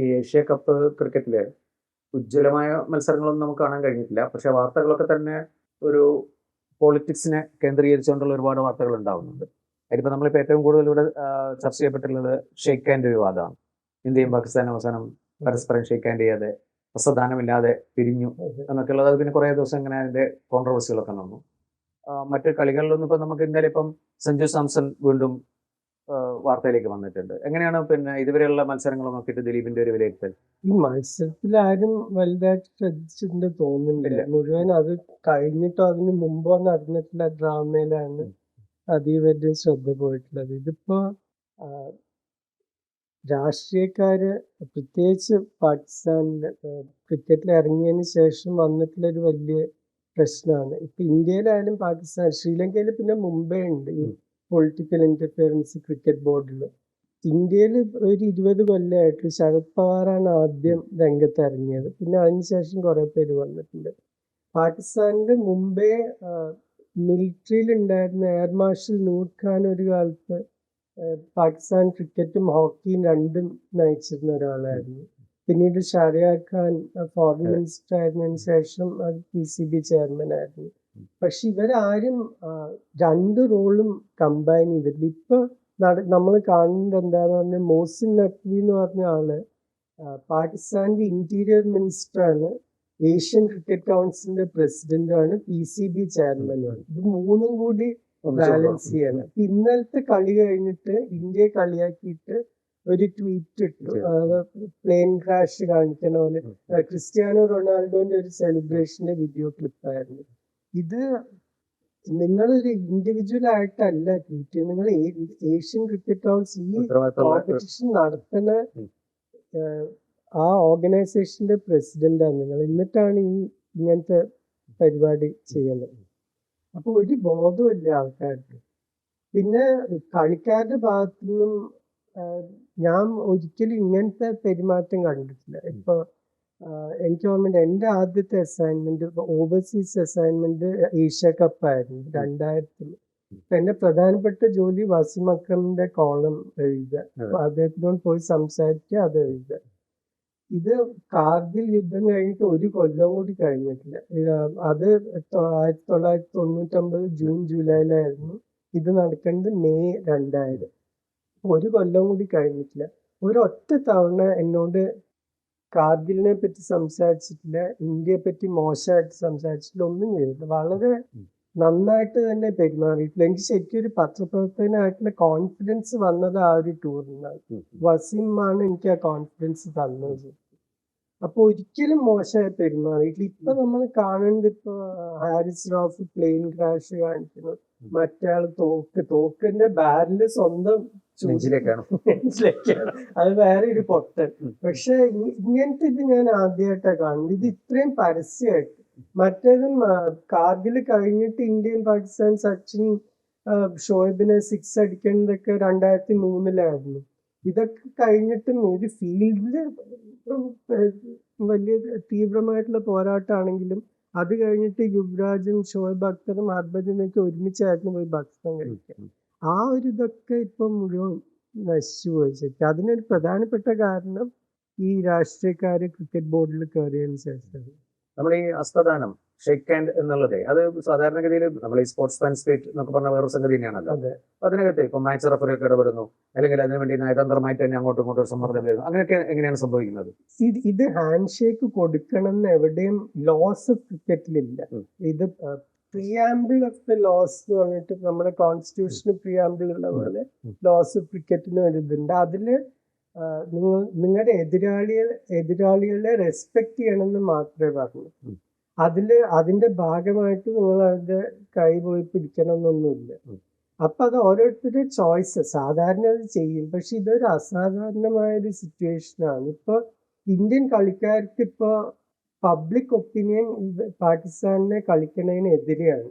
ഈ Asia cup ക്രിക്കറ്റിൽ ഉജ്ജ്വലമായ മത്സരങ്ങളൊന്നും നമുക്ക് കാണാൻ കഴിഞ്ഞിട്ടില്ല. പക്ഷെ വാർത്തകളൊക്കെ തന്നെ ഒരു പൊളിറ്റിക്സിനെ കേന്ദ്രീകരിച്ചുകൊണ്ടുള്ള ഒരുപാട് വാർത്തകൾ ഉണ്ടാവുന്നുണ്ട്. അതിപ്പോൾ നമ്മളിപ്പോൾ ഏറ്റവും കൂടുതൽ ഇവിടെ ചർച്ച ചെയ്യപ്പെട്ടിട്ടുള്ളത് ഷെയ്ക്ക് ഹാൻഡ് വിവാദമാണ്. ഇന്ത്യയും പാകിസ്ഥാനും അവസാനം പരസ്പരം ഷെയ്ക്ക് ഹാൻഡ് ചെയ്യാതെ ഹസ്തദാനമില്ലാതെ പിരിഞ്ഞു എന്നൊക്കെ ഉള്ളത് പിന്നെ കുറേ ദിവസം ഇങ്ങനെ അതിന്റെ കോൺട്രവേഴ്സികളൊക്കെ നടന്നു. മറ്റു കളികളിലൊന്നും ഇപ്പം നമുക്ക് ഇന്നലെ ഇപ്പം സഞ്ജു സാംസൺ വീണ്ടും വാർത്തയിലേക്ക് വന്നിട്ടുണ്ട്. എങ്ങനെയാണ് പിന്നെ ഇതുവരെയുള്ള മത്സരങ്ങൾ നോക്കിയിട്ട് ദിലീപിന്റെ ഒരു വിലയിരുത്തൽ? ഈ മത്സരത്തിൽ ആരും വലുതായിട്ട് ശ്രദ്ധിച്ചിട്ടുണ്ട് തോന്നുന്നില്ല. മുഴുവൻ അത് കഴിഞ്ഞിട്ടോ അതിന് മുമ്പോ നടന്നിട്ടുള്ള ഡ്രാമയിലാണ് അതീവരുടെ ശ്രദ്ധ പോയിട്ടുള്ളത്. ഇതിപ്പോ രാഷ്ട്രീയക്കാര് പ്രത്യേകിച്ച് പാകിസ്ഥാനിൽ ക്രിക്കറ്റിൽ ഇറങ്ങിയതിന് ശേഷം വന്നിട്ടുള്ള ഒരു വലിയ പ്രശ്നമാണ്. ഇപ്പൊ ഇന്ത്യയിലായാലും പാകിസ്ഥാൻ ശ്രീലങ്കയിൽ പിന്നെ മുംബൈ ഉണ്ട്. പൊളിറ്റിക്കൽ ഇന്റർഫിയറൻസ് ക്രിക്കറ്റ് ബോർഡിൽ ഇന്ത്യയിൽ ഒരു ഇരുപത് കൊല്ലമായിട്ട് ശരത് പവാറാണ് ആദ്യം രംഗത്ത് ഇറങ്ങിയത്. പിന്നെ അതിനുശേഷം കുറേ പേര് വന്നിട്ടുണ്ട്. പാകിസ്ഥാനിന്റെ മുമ്പേ മിലിറ്ററിയിൽ ഉണ്ടായിരുന്ന എയർ മാർഷൽ നൂർ ഖാൻ ഒരു കാലത്ത് പാകിസ്ഥാൻ ക്രിക്കറ്റും ഹോക്കിയും രണ്ടും നയിച്ചിരുന്ന ഒരാളായിരുന്നു. പിന്നീട് ഷാരിയാർ ഖാൻ ഫോറിൻ മിനിസ്റ്റർ ആയിരുന്നതിന് ശേഷം പി സി ബി ചെയർമാൻ ആയിരുന്നു. പക്ഷെ ഇവരാരും രണ്ട് റോളും കമ്പൈൻ ചെയ്തിട്ടില്ല. ഇപ്പൊ നമ്മൾ കാണുന്നത് എന്താന്ന് പറഞ്ഞാൽ മോസിൻ നഖ്വി എന്ന് പറഞ്ഞ ആൾ പാകിസ്ഥാന്റെ ഇന്റീരിയർ മിനിസ്റ്റർ ആണ്. ഏഷ്യൻ ക്രിക്കറ്റ് കൗൺസിലിന്റെ പ്രസിഡന്റ് ആണ് പി സി ബി ചെയർമാനുമാണ് ഇത് മൂന്നും കൂടി ബാലൻസ് ചെയ്യാണ്. ഇന്നലത്തെ കളി കഴിഞ്ഞിട്ട് ഇന്ത്യയെ കളിയാക്കിയിട്ട് ഒരു ട്വീറ്റ് ഇട്ടു. പ്ലെയിൻ ക്രാഷ് കാണിക്കണ പോലെ. ക്രിസ്ത്യാനോ റൊണാൾഡോന്റെ ഒരു സെലിബ്രേഷന്റെ വീഡിയോ ക്ലിപ്പായിരുന്നു ഇത് നിങ്ങളൊരു ഇൻഡിവിജ്വൽ ആയിട്ടല്ല ട്രീറ്റ് ചെയ്യുന്നത്. നിങ്ങൾ ഏഷ്യൻ ക്രിക്കറ്റ് കൗൺസിൽ ഈ കോമ്പറ്റീഷൻ നടത്തുന്ന. ആ ഓർഗനൈസേഷന്റെ പ്രസിഡന്റ് ആണ് നിങ്ങൾ. എന്നിട്ടാണ് ഈ ഇങ്ങനത്തെ പരിപാടി ചെയ്യുന്നത്. അപ്പൊ ഒരു ബോധമില്ല ആൾക്കാർക്ക്. പിന്നെ കളിക്കാരുടെ ഭാഗത്തു നിന്നും ഞാൻ ഒരിക്കലും ഇങ്ങനത്തെ പെരുമാറ്റം കണ്ടിട്ടില്ല. ഇപ്പൊ എനിക്ക് ഓർമ്മയുണ്ട് എന്റെ ആദ്യത്തെ assignment overseas assignment Asia cup ആയിരുന്നു രണ്ടായിരത്തിൽ എന്റെ പ്രധാനപ്പെട്ട ജോലി വസീം അക്രമിന്റെ കോളം എഴുതുക. അദ്ദേഹത്തിനോട് പോയി സംസാരിക്കുക അത് എഴുതുക. ഇത് കാർഗിൽ യുദ്ധം കഴിഞ്ഞിട്ട് ഒരു കൊല്ലം കൂടി കഴിഞ്ഞിട്ടില്ല. അത് ആയിരത്തി തൊള്ളായിരത്തി തൊണ്ണൂറ്റൊമ്പത് ജൂൺ ജൂലൈയിലായിരുന്നു ഇത് നടക്കേണ്ടത് മെയ് രണ്ടായിരം. ഒരു കൊല്ലം കൂടി കഴിഞ്ഞിട്ടില്ല. ഒരൊറ്റ തവണ എന്നോട് കാർഗിലിനെ പറ്റി സംസാരിച്ചിട്ടില്ല ഇന്ത്യയെ പറ്റി മോശമായിട്ട് സംസാരിച്ചിട്ടില്ല ഒന്നും ചെയ്തിട്ടില്ല. വളരെ നന്നായിട്ട് തന്നെ പെരുമാറിയിട്ടില്ല എനിക്ക് ശരിക്കും ഒരു പത്രപ്രവർത്തകനായിട്ടുള്ള കോൺഫിഡൻസ് വന്നത് ആ ഒരു ടൂറിനാണ് വസീമാണ് എനിക്ക് ആ കോൺഫിഡൻസ് തന്നത്. അപ്പൊ ഒരിക്കലും മോശമായി പെരുമാറിയിട്ടില്ല. ഇപ്പൊ നമ്മൾ കാണുന്നത് ഇപ്പൊ ഹാരിസ് റോഫ് പ്ലെയിൻ ക്രാഷ് കാണിക്കുന്നു. മറ്റേ തോക്ക് തോക്കിന്റെ ബാരൽ സ്വന്തം നെഞ്ചിലേക്കാണ്? നെഞ്ചിലേക്കാണ്. അത് വേറെ ഒരു പൊട്ടൻ. പക്ഷെ ഇങ്ങനത്തെ ഇത് ഞാൻ ആദ്യമായിട്ടാണ് കാണുന്നത്. ഇത് ഇത്രയും പരസ്യമായിട്ട്. മറ്റേതും കാർഗിൽ കഴിഞ്ഞിട്ട് ഇന്ത്യൻ പാകിസ്ഥാൻ സച്ചിൻ ഷോയബിനെ സിക്സ് അടിക്കേണ്ടതൊക്കെ രണ്ടായിരത്തി മൂന്നിലായിരുന്നു ഇതൊക്കെ കഴിഞ്ഞിട്ടും ഒരു ഫീൽഡിൽ വലിയ തീവ്രമായിട്ടുള്ള പോരാട്ടമാണെങ്കിലും അത് കഴിഞ്ഞിട്ട് യുവരാജും ഷോയബ് അക്തറും ഹർഭജനും ഒക്കെ ഒരുമിച്ചായിരുന്നു പോയി ഭക്ഷണം കഴിക്കുക ആ ഒരു ഇതൊക്കെ ഇപ്പം മുഴുവൻ നശിച്ചു പോയി. ശരിക്കും അതിനൊരു പ്രധാനപ്പെട്ട കാരണം ഈ രാഷ്ട്രീയക്കാര് ക്രിക്കറ്റ് ബോർഡിൽ കയറിയതിനു ശേഷം. നമ്മൾ ഈ ഹസ്തദാനം ഷെയ്ക്ക് ഹാൻഡ് എന്നുള്ളത് അത് സാധാരണഗതിയിൽ നമ്മൾ ഈ സ്പോർട്സ് ട്രാൻസ്ലേറ്റ് എന്നൊക്കെ പറഞ്ഞ വേറൊരു സംഗതി തന്നെയാണല്ലോ. അതിനകത്ത് ഇപ്പൊ മാച്ച് റഫറി ഒക്കെ ഇടപെടുന്നു അല്ലെങ്കിൽ അതിനുവേണ്ടി നയതന്ത്രമായിട്ട് തന്നെ അങ്ങോട്ടും ഇങ്ങോട്ടും സമ്മർദ്ദം വരുന്നു. അങ്ങനെയൊക്കെ എങ്ങനെയാണ് സംഭവിക്കുന്നത്? ഇത് ഇത് ഹാൻഡ് ഷേക്ക് കൊടുക്കണം എന്ന് എവിടെയും ലോസ് ക്രിക്കറ്റിലില്ല ഇത് പ്രിയാമ്പിൾ ഓഫ് ദ ലോസ് എന്ന് പറഞ്ഞിട്ട് നമ്മുടെ കോൺസ്റ്റിറ്റ്യൂഷന് പ്രിയാമ്പിൾ ഉള്ള പോലെ ലോസ് ക്രിക്കറ്റിന് ഒരു ഇതുണ്ട് അതിൽ നിങ്ങൾ നിങ്ങളുടെ എതിരാളിയെ എതിരാളികളെ റെസ്പെക്ട് ചെയ്യണമെന്ന് മാത്രമേ പറഞ്ഞു. അതിൽ അതിൽ അതിന്റെ ഭാഗമായിട്ട് നിങ്ങൾ അവരുടെ കൈ പോയി പിടിക്കണം എന്നൊന്നുമില്ല ഉം. അപ്പൊ അത് ഓരോരുത്തരുടെ ചോയ്സ് സാധാരണ അത് ചെയ്യും. പക്ഷെ ഇതൊരു അസാധാരണമായ ഒരു സിറ്റുവേഷൻ ആണ്. ഇപ്പൊ ഇന്ത്യൻ കളിക്കാർക്ക് ഇപ്പൊ പബ്ലിക് ഒപ്പീനിയൻ പാകിസ്ഥാനിനെ കളിക്കണതിനെതിരെയാണ്.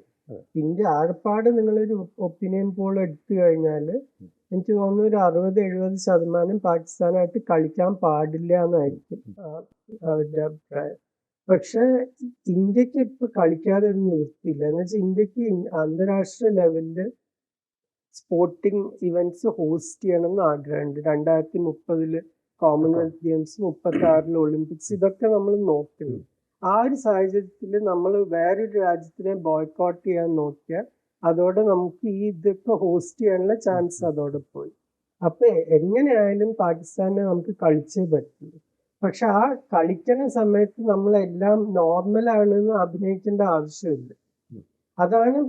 ഇന്ത്യ ആകപ്പാട് നിങ്ങളൊരു ഒപ്പീനിയൻ പോൾ എടുത്തു കഴിഞ്ഞാൽ എനിക്ക് തോന്നുന്നു ഒരു അറുപത് എഴുപത് ശതമാനം പാകിസ്ഥാനായിട്ട് കളിക്കാൻ പാടില്ല എന്നായിരിക്കും അവരുടെ അഭിപ്രായം. പക്ഷെ ഇന്ത്യയ്ക്ക് ഇപ്പൊ കളിക്കാതെ ഒരു നിവൃത്തിയില്ല. എന്ന് വെച്ചാൽ ഇന്ത്യയ്ക്ക് അന്താരാഷ്ട്ര ലെവലിൽ സ്പോർട്ടിങ് ഇവന്റ്സ് ഹോസ്റ്റ് ചെയ്യണം എന്ന് ആഗ്രഹമുണ്ട്. രണ്ടായിരത്തി മുപ്പതിൽ കോമൺവെൽത്ത് ഗെയിംസ് മുപ്പത്തി ആറിൽ ഒളിമ്പിക്സ് ഇതൊക്കെ നമ്മൾ നോക്കുന്നു. ആ ഒരു സാഹചര്യത്തിൽ നമ്മൾ വേറൊരു രാജ്യത്തിനെ ബോയ്ക്കോട്ട് ചെയ്യാൻ നോക്കിയാൽ അതോടെ നമുക്ക് ഈ ഇതൊക്കെ ഹോസ്റ്റ് ചെയ്യാനുള്ള ചാൻസ് അതോടെ പോയി. അപ്പൊ എങ്ങനെയായാലും പാകിസ്ഥാനെ നമുക്ക് കളിച്ചേ പറ്റുള്ളൂ പക്ഷെ ആ കളിക്കുന്ന സമയത്ത് നമ്മളെല്ലാം നോർമൽ ആണെന്ന് അഭിനയിക്കേണ്ട ആവശ്യമില്ല. അതാണ്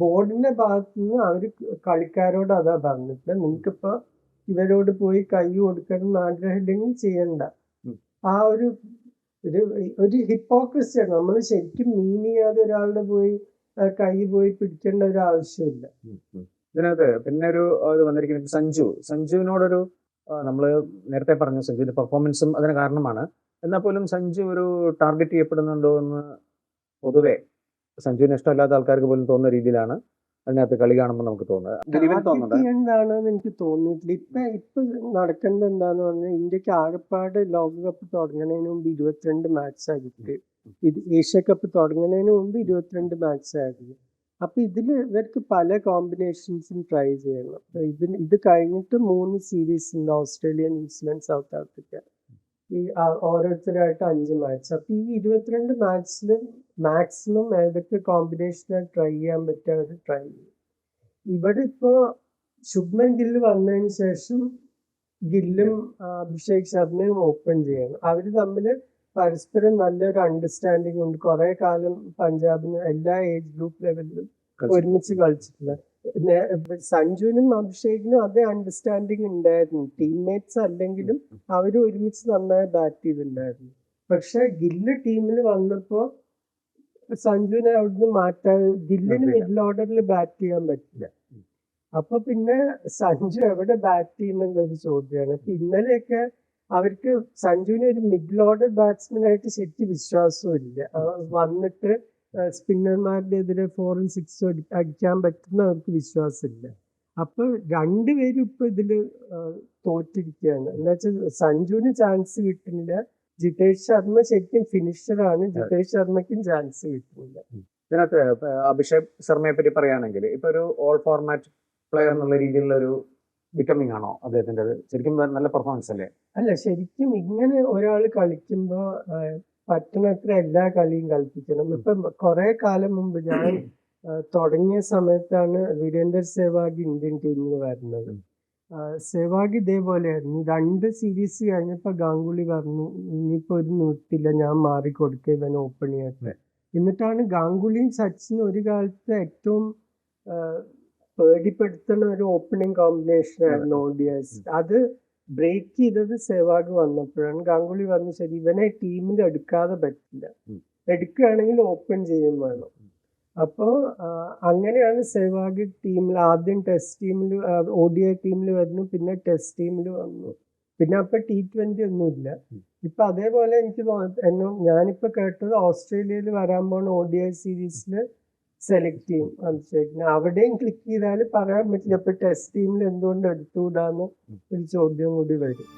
ബോർഡിന്റെ ഭാഗത്തു നിന്ന് അവർ കളിക്കാരോട് അതാ പറഞ്ഞിട്ട് നിങ്ങൾക്കിപ്പോ ഇവരോട് പോയി കൈ കൊടുക്കണം എന്ന് ആഗ്രഹമില്ലെങ്കിൽ ചെയ്യണ്ട. ആ ഒരു ഒരു ഒരു ഹിപ്പോക്രസിയാണ് നമ്മൾ ശരിക്കും മീൻ ചെയ്യാതെ ഒരാളുടെ പോയി കൈ പോയി പിടിക്കേണ്ട ഒരു ആവശ്യമില്ല. ഇതിനകത്ത് പിന്നെ ഒരു ഇത് വന്നിരിക്കുന്നത് സഞ്ജു. സഞ്ജുവിനോടൊരു നമ്മൾ നേരത്തെ പറഞ്ഞു സഞ്ജുവിന്റെ പെർഫോമൻസും അതിന് കാരണമാണ്. എന്നാൽ പോലും സഞ്ജു ഒരു ടാർഗറ്റ് ചെയ്യപ്പെടുന്നുണ്ടോ എന്ന് പൊതുവെ സഞ്ജുവിന് ഇഷ്ടമല്ലാത്ത ആൾക്കാർക്ക് പോലും തോന്നുന്ന രീതിയിലാണ്. അതിനകത്ത് കളി കാണുമ്പോൾ നമുക്ക് തോന്നുന്നത്. എന്താണെന്ന് എനിക്ക് തോന്നിയിട്ടില്ല. ഇപ്പൊ ഇപ്പൊ നടക്കുന്നത് എന്താന്ന് പറഞ്ഞാൽ ഇന്ത്യയ്ക്ക് ആകെപ്പാട് ലോകകപ്പ് തുടങ്ങുന്നതിന് മുമ്പ് ഇരുപത്തിരണ്ട് മാച്ച് ആയിട്ട് ഇത് ഏഷ്യ കപ്പ് തുടങ്ങുന്നതിന് മുമ്പ് ഇരുപത്തിരണ്ട് മാച്ച് ആയിരുന്നു അപ്പൊ ഇതിൽ ഇവർക്ക് പല കോമ്പിനേഷൻസും ട്രൈ ചെയ്യണം. ഇതിന് ഇത് കഴിഞ്ഞിട്ട് മൂന്ന് സീരീസ് ഉണ്ട്. Australia New Zealand South Africa. ഈ ഓരോരുത്തരായിട്ട് അഞ്ച് മാച്ച് അപ്പൊ ഈ ഇരുപത്തിരണ്ട് മാച്ചിൽ മാക്സിമം ഏതൊക്കെ കോമ്പിനേഷനായി ട്രൈ ചെയ്യാൻ പറ്റുക അത് ട്രൈ ചെയ്യും. ഇവിടെ ഇപ്പോ ശുഭ്മൻ ഗില്ല് വന്നതിന് ശേഷം ഗില്ലും അഭിഷേക് ശർമ്മയും ഓപ്പൺ ചെയ്യണം. അവർ തമ്മിൽ പരസ്പരം നല്ലൊരു അണ്ടർസ്റ്റാൻഡിങ് ഉണ്ട്. കുറെ കാലം പഞ്ചാബിന് എല്ലാ ഏജ് ഗ്രൂപ്പ് ലെവലിലും ഒരുമിച്ച് കളിച്ചിട്ടില്ല നേ- സഞ്ജുവിനും അഭിഷേകിനും അതേ അണ്ടർസ്റ്റാൻഡിങ് ഉണ്ടായിരുന്നു. ടീംമേറ്റ്സ് അല്ലെങ്കിലും അവർ ഒരുമിച്ച് നന്നായി ബാറ്റ് ചെയ്തിട്ടുണ്ടായിരുന്നു. പക്ഷെ ഗില്ല് ടീമിൽ വന്നപ്പോ സഞ്ജുവിനെ അവിടുന്ന് മാറ്റാൻ ഗില്ലിന്. മിഡിൽ ഓർഡറിൽ ബാറ്റ് ചെയ്യാൻ പറ്റില്ല. അപ്പൊ പിന്നെ സഞ്ജു എവിടെ ബാറ്റ് ചെയ്യുന്നുള്ള ഒരു ചോദ്യമാണ് ഇന്നലെയൊക്കെ അവർക്ക് സഞ്ജുവിനെ ഒരു മിഡിൽ ഓർഡർ ബാറ്റ്സ്മാൻ ആയിട്ട് ശരിക്കും വിശ്വാസവും ഇല്ല വന്നിട്ട് സ്പിന്നർമാരുടെ എതിരെ ഫോറും സിക്സും അടിക്കാൻ പറ്റുന്ന അവർക്ക് വിശ്വാസമില്ല. അപ്പൊ രണ്ടുപേരും ഇപ്പൊ ഇതിൽ തോറ്റിരിക്കുകയാണ്. എന്നുവെച്ചാൽ സഞ്ജുവിന് ചാൻസ് കിട്ടുന്നില്ല. ജിതേഷ് ശർമ്മ ശരിക്കും ഫിനിഷറാണ്. ജിതേഷ് ശർമ്മയ്ക്കും ചാൻസ് കിട്ടുന്നില്ല. ഇതിനകത്ത് അഭിഷേക് ശർമ്മയെ പറ്റി പറയുകയാണെങ്കിൽ ഇപ്പൊ ഒരു ഓൾ ഫോർമാറ്റ് പ്ലെയർ എന്നുള്ള രീതിയിലുള്ള ഒരു ബിക്കമിങ് ആണോ അദ്ദേഹത്തിന്റെ ശരിക്കും നല്ല പെർഫോമൻസ് അല്ലേ? അല്ല ശരിക്കും ഇങ്ങനെ ഒരാൾ കളിക്കുമ്പോ ആ, പറ്റുന്നത്ര എല്ലാ കളിയും കളിപ്പിക്കണം. ഇപ്പൊ കുറെ കാലം മുമ്പ് ഞാൻ തുടങ്ങിയ സമയത്താണ് വീരേന്ദർ സേവാഗി ഇന്ത്യൻ ടീമിൽ വരുന്നത്. സേവാഗി ഇതേപോലെയായിരുന്നു രണ്ട് സീരീസ് കഴിഞ്ഞപ്പോ ഗാംഗുലി പറഞ്ഞു ഇനിയിപ്പോ ഒരു നിർത്തില്ല ഞാൻ മാറിക്കൊടുക്കുക ഇവൻ ഓപ്പൺ ചെയ്യട്ടെ എന്നിട്ടാണ് ഗാംഗുലിയും സച്ചിനും ഒരു കാലത്ത് ഏറ്റവും പേടിപ്പെടുത്തുന്ന ഒരു ഓപ്പണിംഗ് കോമ്പിനേഷൻ ആയിരുന്നു ഓഡിയേഴ്സ് അത് ബ്രേക്ക് ചെയ്തത് സെവാഗ് വന്നപ്പോഴാണ്. ഗാംഗുലി പറഞ്ഞു ശരി ഇവനെ ടീമിൽ എടുക്കാതെ പറ്റില്ല. എടുക്കുകയാണെങ്കിൽ ഓപ്പൺ ചെയ്യും വേണം. അപ്പോൾ അങ്ങനെയാണ് സെവാഗ് ടീമിൽ ആദ്യം ടെസ്റ്റ് ടീമിൽ ഒ ഡി ഐ ടീമിൽ വരുന്നു പിന്നെ ടെസ്റ്റ് ടീമിൽ വന്നു. പിന്നെ അപ്പൊ ടി ട്വന്റി ഒന്നുമില്ല. ഇപ്പൊ അതേപോലെ എനിക്ക് തോന്നുന്നു എന്നോ ഞാനിപ്പോ കേട്ടത് ഓസ്ട്രേലിയയിൽ വരാൻ പോണ ഒ ഡി ഐ സീരീസിൽ സെലക്ട് ചെയ്യും അഭിഷേകിനെ അവിടെയും ക്ലിക്ക് ചെയ്താൽ പറയാൻ പറ്റില്ല. ഇപ്പൊ ടെസ്റ്റ് ടീമിൽ എന്തുകൊണ്ട് എടുത്തുകൂടാന്ന് ഒരു ചോദ്യം കൂടി വരും.